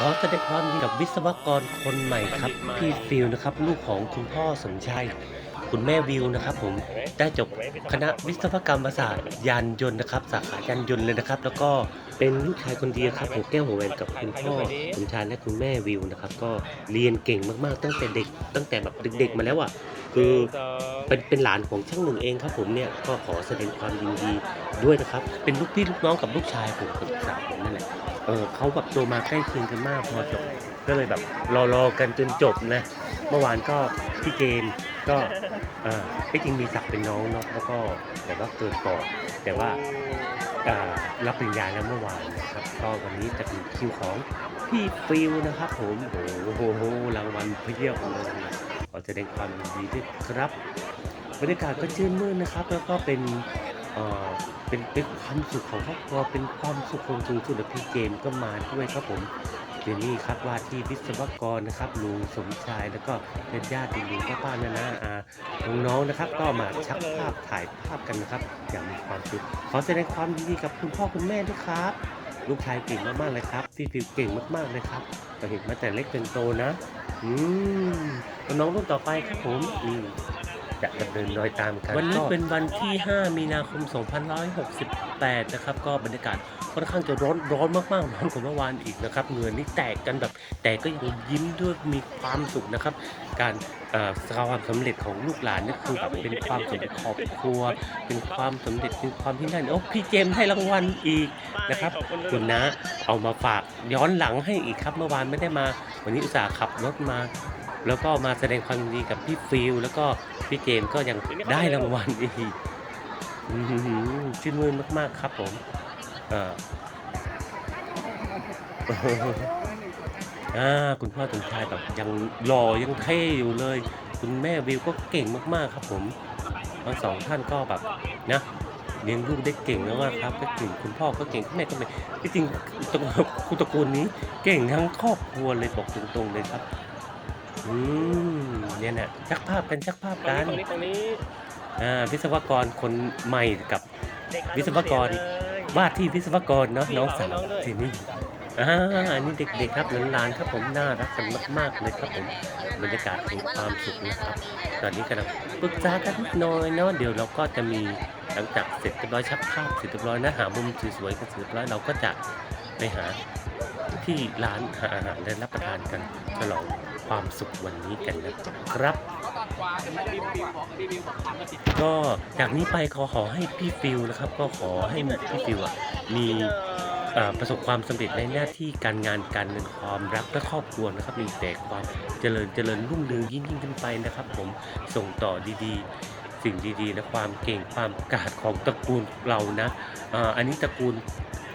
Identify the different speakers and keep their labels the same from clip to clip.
Speaker 1: ขอแสดงความยินดีกับวิศวกรคนใหม่ครับ พี่ฟิลนะครับ ลูกของคุณพ่อสมชาย คุณแม่วิวนะครับผมได้จบคณะวิศวกรรมศาสตร์ยานยนต์นะครับ สาขายานยนต์เลยนะครับ แล้วก็เป็นลูกชายคนเดียวครับหัวแก้วหัวแหวนกับคุณพ่อสมชายและคุณแม่วิวนะครับ ก็เรียนเก่งมากๆ ตั้งแต่เด็ก ตั้งแต่แบบเด็กๆมาแล้วอะคือเป็นเป็นหลานของช่างหนึ่งเองครับผมเนี่ยก็ขอแสดงความยินดีด้วยนะครับ เป็นลูกพี่ลูกน้องกับลูกชายผมคนสามผมนั่นแหละเออเขาแบบโตมาใกล้เคียงกันมากพอจบก็เลยแบบรอรอกันจนจบนะเมื่อวานก็พี่เจมส์ ก็เออที่จริงมีศักดิ์เป็นน้องเนาะแล้วก็แต่ว่าเกิดก่อนแต่ว่าเอ่อรับปริญญาแล้วเมื่อวานนะครับ ก็วันนี้จะเป็นคิวของพี่ฟิลนะครับ ผมโอ้โหรางวัลเพียบเลยขอแสดงความยินดีด้วยครับบรรยากาศก็ชื่นมื่นนะครับ แล้วก็เป็นเอ่อเป็นเป็นความสุขของครอบครัวเป็นความสุขของสูงสุดและพี่เจมก็มาด้วยครับผม เดี๋ยวนี้ครับว่าที่วิศวกรนะครับลุงสมชายแล้วก็ญาติญาติลุงป้าป้านานาอาน้องๆนะครับ ก็มาชักภาพถ่ายภาพกันนะครับ อย่างมีความสุขขอแสดงความยินดีกับคุณพ่อคุณแม่ด้วยครับ ลูกชายเก่งมากๆเลยครับพี่ฟิวเก่งมากๆเลยครับก็เห็นมาแต่เล็กจนโตนะ อืมน้องรุ่นต่อไปครับผมอืม จะดำเนินรอยตามกันวันนี้เป็นวันที่ 5 มีนาคม 2568 นะครับ ก็บรรยากาศค่อนข้างจะร้อนร้อนมากๆร้อนกว่าเมื่อวานอีกนะครับเหงื่อนี่แตกกันแบบแต่ก็ยังยิ้มด้วยมีความสุขนะครับ การเอ่อความสำเร็จของลูกหลานนี่คือแบบเป็นความสำเร็จครอบครัว เป็นความสำเร็จเป็นความที่นั่นโอ้พี่เจมส์ให้รางวัลอีกนะครับคุณนะเอามาฝากย้อนหลังให้อีกครับ เมื่อวานไม่ได้มา วันนี้อุตส่าห์ขับรถมา แล้วก็มาแสดงความยินดีกับพี่ฟิลแล้วก็พี่เจมก็ยังได้รางวัลอีกชื่นมื่นมาก ๆ ครับผมอ่ออ่าคุณพ่อสมชายแบบยังหล่อยังเท่อยู่เลย คุณแม่วิวก็เก่งมากๆครับผมทั้งสองท่านก็แบบนะเลี้ยงลูกได้เก่งมากๆครับก็เก่งคุณพ่อก็เก่งคุณแม่ก็เก่ที่จริงตระคุณตระกูลนี้เก่งทั้งครอบครัวเลยบอกตรงๆเลยครับ อืมเนี่ยนะชักภาพกันชักภาพ
Speaker 2: ตรง
Speaker 1: กั
Speaker 2: นี้
Speaker 1: น
Speaker 2: ตรงนี้ตรงนี้
Speaker 1: อ่าวิศวกรคนใหม่กับ
Speaker 2: เด็ก
Speaker 1: วิศวกรว่าที่วิศวกรเนาะน้องสาว
Speaker 2: น้องด้วย
Speaker 1: ทีนี่อ่าอันนี้เด็กๆครับหลานๆครับผมน่ารักกันมากๆเลยครับผมบรรยากาศแห่งความสุขนะครับ ตอนนี้กำลังปรึกษากันนิดหน่อยเนาะเดี๋ยวเราก็จะมีหลังจากเสร็จเรียบร้อยชักภาพเสร็จเรียบร้อยนะหามุมสวยๆกันเสร็จเรียบร้อยเราก็จะไปหาที่ร้านหาอาหารและรับประทานกันฉลอง ความสุขวันนี้กันนะครับ ก็จากนี้ไปขอขอให้พี่ฟิลนะครับ ก็ขอให้พี่ฟิลอะมีประสบความสำเร็จในหน้าที่การงานการเงินความรักและครอบครัวนะครับ มีแต่ความเจริญเจริญรุ่งเรืองยิ่งยิ่งขึ้นไปนะครับ ผมส่งต่อดีๆ สิ่งดีๆ และความเก่งความกาจของตระกูลเรานะอันนี้ตระกูล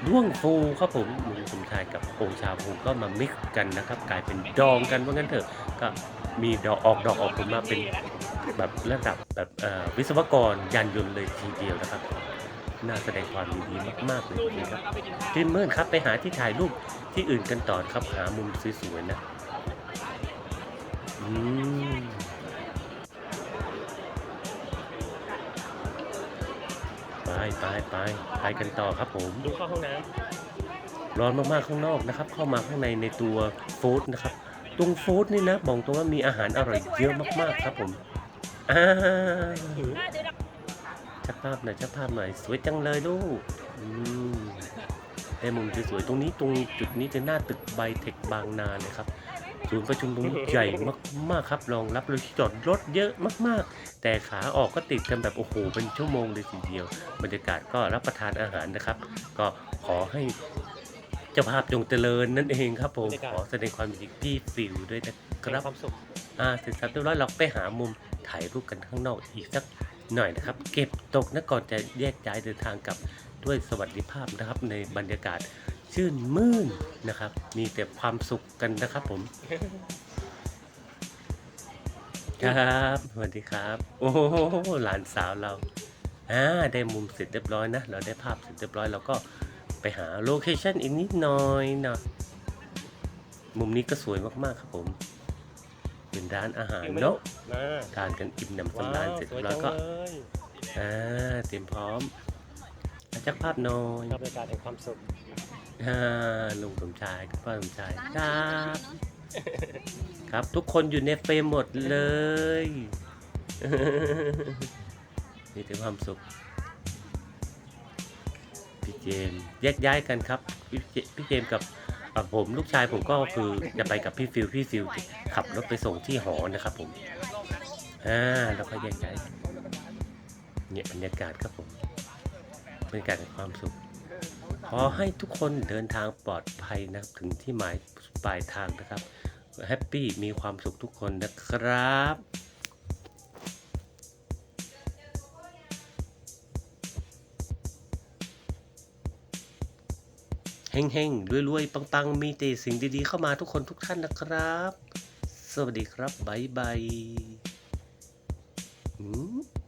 Speaker 1: ด้วงฟูครับผมลุงสมชายกับองชาภูก็มามิกกันนะครับ กลายเป็นดองกันว่างั้นเถอะก็มีดอกออกดอกออกผลมาเป็นแบบระดับแบบวิศวกรยานยนต์เลยทีเดียวนะครับน่าแสดงความดีมากๆเลยนะครับจิมเมิร์นครับไปหาที่ถ่ายรูปที่อื่นกันต่อครับหามุมสวยๆนะอืม ไปไปไปไปกันต่อครับผม
Speaker 2: ดูเข้าห้องน้
Speaker 1: ร้อนมากๆข้างนอกนะครับ เข้ามาข้างในในตัวฟู้ดนะครับ ตรงฟู้ดนี่นะบอกตรงว่ามีอาหารอร่อยเยอะมากๆครับผมอ่าชักภาพหน่อยชักภาพหน่อยสวยจังเลยลูกอืมได้มุมสวยๆตรงนี้ตรงจุดนี้จะหน้าตึกไบเทคบางนาเลยครับ ศูนย์ประชุมตรงนี้ใหญ่มากๆครับรองรับรถจอดรถเยอะมากๆ แต่ขาออกก็ติดกันแบบโอ้โหเป็นชั่วโมงเลยทีเดียว บรรยากาศก็รับประทานอาหารนะครับ ก็ขอให้เจ้าภาพจงเจริญนั่นเองครับผมขอแสดงความยินดีพี่ฟิวด้วยนะำครับ
Speaker 2: ความสุข
Speaker 1: อ่าเสร็จสับเรียบร้อยเราไปหามุมถ่ายรูปกันข้างนอกอีกสักหน่อยนะครับ เก็บตกนะก่อนจะแยกย้ายเดินทางกลับด้วยสวัสดิภาพนะครับในบรรยากาศ ชื่นมื่นนะครับ มีแต่ความสุขกันนะครับผม ครับสวัสดีครับ โอ้โหหลานสาวเราอ่าได้มุมเสร็จเรียบร้อยนะ เราได้ภาพเสร็จเรียบร้อยเราก็ไปหาโลเคชั่นอีกนิดหน่อยนะมุมนี้ก็สวยมากๆครับผม เป็นร้านอาหารเนาะ
Speaker 2: มา
Speaker 1: ทานกันอิ่มหนำ
Speaker 2: ว้า
Speaker 1: สำราญ
Speaker 2: ว
Speaker 1: เสร็จ
Speaker 2: สวย
Speaker 1: แล้
Speaker 2: จั
Speaker 1: ว
Speaker 2: ง
Speaker 1: ก็
Speaker 2: เลย
Speaker 1: อ่าเตรียมพร้อมอะจักภาพหน่อย
Speaker 2: บรรยากาศแห่งความสุข
Speaker 1: อ่าลุงสมชายคุณพ่อสมชายครับ ครับทุกคนอยู่ในเฟรมหมดเลย นี่ถึงความสุข พี่เจมส์แยกย้ายกันครับ พี่เจพี่เจมส์กับอะผมลูกชายผมก็คือจะไปกับพี่ฟิวพี่ฟิวขับรถไปส่งที่หอนะครับผมอ่าแล้วก็แยกย้ายกันเนี่ยบรรยากาศครับผมบรรยากาศแห่งความสุข ขอให้ทุกคนเดินทางปลอดภัยนะครับ ถึงที่หมายปลายทางนะครับแฮปปี้มีความสุขทุกคนนะครับเฮงๆรวยๆ ปังๆ มีแต่สิ่งดีๆ เข้ามาทุกคนทุกท่านนะครับ สวัสดีครับ บ๊ายบายอืม